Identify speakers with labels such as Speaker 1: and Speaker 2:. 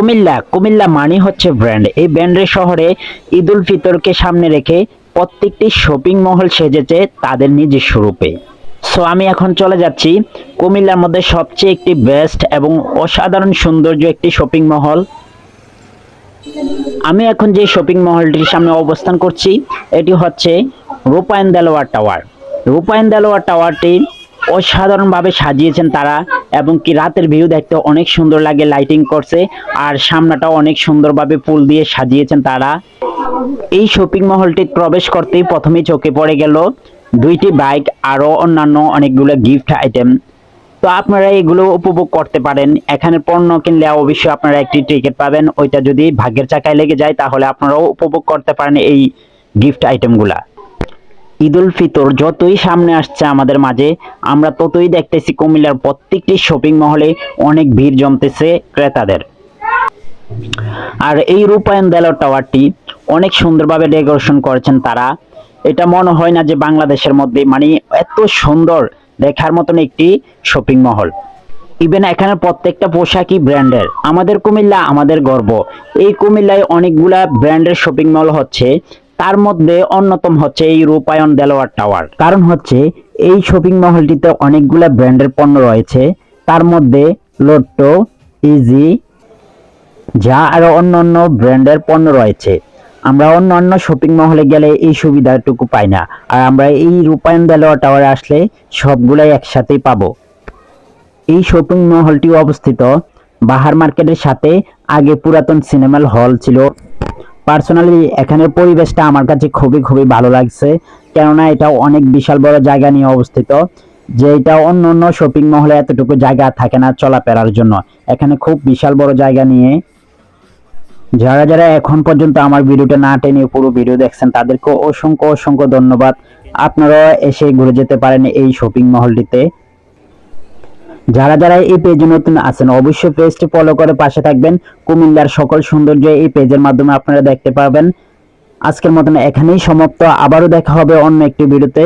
Speaker 1: কুমিল্লা। কুমিল্লা মানে হচ্ছে ব্র্যান্ড এই ব্র্যান্ডের শহরে ঈদ উল ফিতরকে সামনে রেখে প্রত্যেকটি শপিং মহল সেজেছে তাদের নিজস্ব রূপে সো আমি এখন চলে যাচ্ছি কুমিল্লার মধ্যে সবচেয়ে একটি বেস্ট এবং অসাধারণ সৌন্দর্য একটি শপিং মহল আমি এখন যে শপিং মহলটির সামনে অবস্থান করছি, এটি হচ্ছে রূপায়ণ দেলোয়ার টাওয়ার। রূপায়ণ দেলোয়ার টাওয়ারটি অসাধারণভাবে সাজিয়েছেন তারা এবং কি রাতের ভিউ দেখতে অনেক সুন্দর লাগে লাইটিং করছে আর সামনাটাও অনেক সুন্দরভাবে ফুল দিয়ে সাজিয়েছেন তারা। এই শপিং মহলটি প্রবেশ করতেই প্রথমেই চোখে পড়ে গেল দুইটি বাইক আরও অন্যান্য অনেকগুলো গিফট আইটেম তো আপনারা এগুলো উপভোগ করতে পারেন। এখানে পণ্য কিনলে অবশ্যই আপনারা একটি টিকিট পাবেন। ওইটা যদি ভাগ্যের চাকায় লেগে যায় তাহলে আপনারাও উপভোগ করতে পারেন এই গিফট আইটেমগুলা ঈদ উল ফিতর যতই সামনে আসছে আমাদের মাঝে, আমরা ততই দেখতেছি কুমিল্লার প্রত্যেকটি শপিং মহলে অনেক ভিড় জমতেছে ক্রেতাদের। আর এই রূপায়ণ দেলোয়ার টাওয়ারটি অনেক সুন্দরভাবে ডেকোরেশন করেছেন তারা। এটা মনে হয় না যে বাংলাদেশের মধ্যে মানে এত সুন্দর দেখার মতন একটি শপিং মহল ইভেন এখানে প্রত্যেকটা পোশাকই ব্র্যান্ডের আমাদের কুমিল্লা আমাদের গর্ব। এই কুমিল্লায় অনেকগুলা ব্র্যান্ডের শপিং মল হচ্ছে। তার মধ্যে অন্যতম হচ্ছে এই রূপায়ণ দেলোয়ার টাওয়ার। কারণ হচ্ছে, এই শপিং মহলটিতে অনেকগুলা ব্র্যান্ডের পণ্য রয়েছে। তার মধ্যে লোট্টো, ইজি, যা আরও অন্য অন্য ব্র্যান্ডের পণ্য রয়েছে। আমরা অন্য অন্য শপিং মহলে গেলে এই সুবিধাটুকু পাই না। আর আমরা এই রূপায়ণ দেলোয়ার টাওয়ারে আসলে সবগুলাই একসাথেই পাবো। এই শপিং মহলটি অবস্থিত বাহার মার্কেটের সাথে আগে পুরাতন সিনেমা হল ছিল পার্সোনালি এখানের পরিবেশটা আমার কাছে খুবই খুবই ভালো লাগছে। কেননা এটা অনেক বিশাল বড় জায়গা নিয়ে অবস্থিত, যে এটা অন্য অন্য শপিং মহলে এতটুকু জায়গা থাকে না চলাফেরার জন্য। এখানে খুব বিশাল বড় জায়গা নিয়ে যারা যারা এখন পর্যন্ত আমার ভিডিওটা না টেনে পুরো ভিডিও দেখছেন, তাদেরকে অসংখ্য অসংখ্য ধন্যবাদ। আপনারা এসে ঘুরে যেতে পারেন এই শপিং মহলটিতে। যারা যারা এই পেজে নতুন আছেন, অবশ্যই পেজটি ফলো করে পাশে থাকবেন। কুমিল্লার সকল সৌন্দর্য এই পেজের মাধ্যমে আপনারা দেখতে পাবেন আজকের মতন এখানেই সমাপ্ত। আবারও দেখা হবে অন্য একটি ভিডিওতে